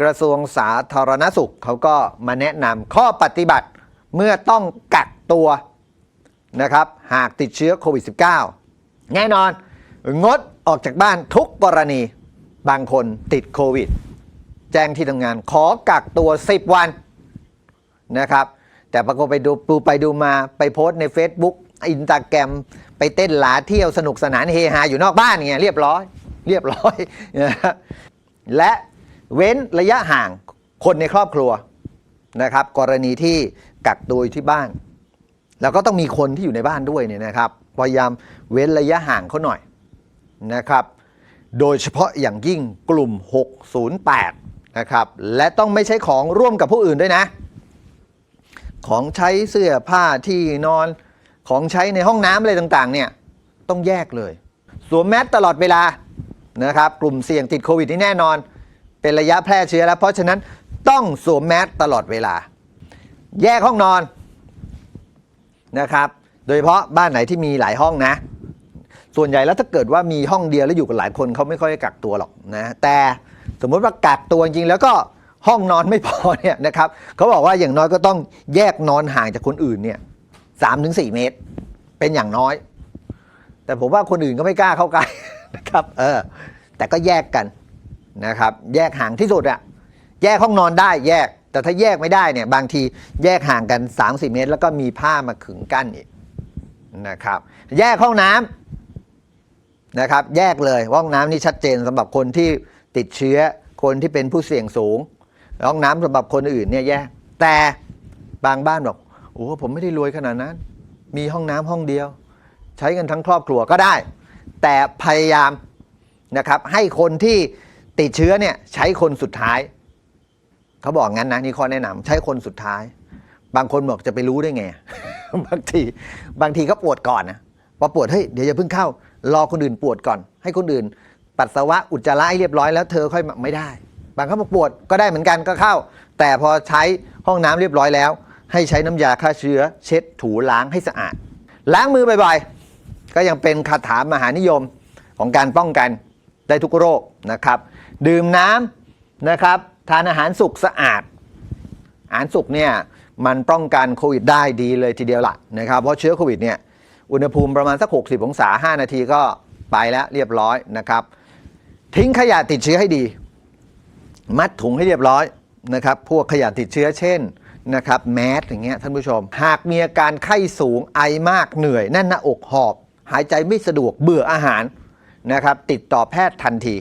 กระทรวงสาธารณสุขเขาก็มาแนะนำข้อปฏิบัติเมื่อต้องกักตัวนะครับหากติดเชื้อโควิด -19 แน่นอน งดออกจากบ้านทุกกรณีบางคนติดโควิด แจ้งที่ทำงานขอกักตัว 10 วันนะครับแต่ปรากฏไปดูดูไปดูมาไปโพสต์ใน Facebook อินสตาแกรมไปเต้นหลาเที่ยวสนุกสนานเฮฮาอยู่นอกบ้านเนี่ยเรียบร้อย เรียบร้อยนะและ เว้นระยะห่างคนในครอบครัวนะครับ กรณีที่กักตัวอยู่ที่บ้าน แล้วก็ต้องมีคนที่อยู่ในบ้านด้วยเนี่ยนะครับพยายามเว้นระยะห่างเขาหน่อยนะครับ โดยเฉพาะอย่างยิ่งกลุ่ม 608 นะครับ และต้องไม่ใช้ของร่วมกับผู้อื่นด้วยนะ ของใช้เสื้อผ้าที่นอนของใช้ในห้องน้ำอะไรต่างๆ เนี่ยต้องแยกเลย สวมแมสตลอดเวลานะครับ กลุ่มเสี่ยงติดโควิดนี่แน่นอน เป็นระยะแพร่เชื้อแล้ว เพราะฉะนั้นต้องสวมแมสตลอดเวลา แยกห้องนอนนะครับ โดยเฉพาะบ้านไหนที่มีหลายห้องนะ ส่วนใหญ่แล้วถ้าเกิดว่ามีห้องเดียวแล้วอยู่กันหลายคนเขาไม่ค่อยกักตัวหรอกนะแต่สมมุติว่ากักตัวจริงแล้วก็ห้องนอนไม่พอเนี่ยนะครับเขาบอกว่าอย่างน้อยก็ต้องแยกนอนห่างจากคนอื่นเนี่ยสามถึงสี่เมตร เป็นอย่างน้อย แต่ผมว่าคนอื่นก็ไม่กล้าเข้าใกล้นะครับ เออ แต่ก็แยกกัน นะครับ แยกห่างที่สุดอะแยกห้องนอนได้แยก แต่ถ้าแยกไม่ได้เนี่ยบางทีแยกห่างกัน3 4เมตร แล้วก็มีผ้ามาขึงกั้นอีกนะครับ แยกห้องน้ำนะครับ แยกเลยห้องน้ำนี่ชัดเจนสำหรับคนที่ติดเชื้อคนที่เป็นผู้เสี่ยงสูง ห้องน้ำสำหรับคนอื่นเนี่ยแยก แต่บางบ้านบอกโอ้ผมไม่ได้รวยขนาดนั้น มีห้องน้ำห้องเดียว ใช้กันทั้งครอบครัวก็ได้ แต่พยายามนะครับให้คนที่ ติดเชื้อเนี่ยใช้คนสุดท้าย เขาบอกงั้นนะนี่ข้อแนะนำใช้คนสุดท้าย บางคนบอกจะไปรู้ได้ไง บางทีบางทีก็ปวดก่อนนะพอปวดเฮ้ยเดี๋ยวอย่าเพิ่งเข้า รอคนอื่นปวดก่อน ให้คนอื่น ปัสสาวะอุจจาระให้เรียบร้อยแล้วเธอค่อยไม่ได้ บางเขาบอกปวดก็ได้เหมือนกันก็เข้า แต่พอใช้ห้องน้ำเรียบร้อยแล้ว ให้ใช้น้ำยาฆ่าเชื้อ เช็ดถูล้างให้สะอาด ล้างมือบ่อยๆก็ยังเป็นคาถามหานิยมของการป้องกัน ได้ทุกโรคนะครับ ดื่มน้ำนะครับ ทานอาหารสุกสะอาด อาหารสุกเนี่ยมันป้องกันโควิดได้ดีเลยทีเดียวละนะครับ เพราะเชื้อโควิดเนี่ยอุณหภูมิประมาณสัก 60 องศา 5 นาทีก็ไปแล้วเรียบร้อยนะครับ ทิ้งขยะติดเชื้อให้ดี มัดถุงให้เรียบร้อยนะครับ พวกขยะติดเชื้อเช่นนะครับแมสอย่างเงี้ยท่านผู้ชม หากมีอาการไข้สูงไอมากเหนื่อยแน่นหน้าอกหอบ หายใจไม่สะดวกเบื่ออาหาร นะครับติดต่อแพทย์ทันที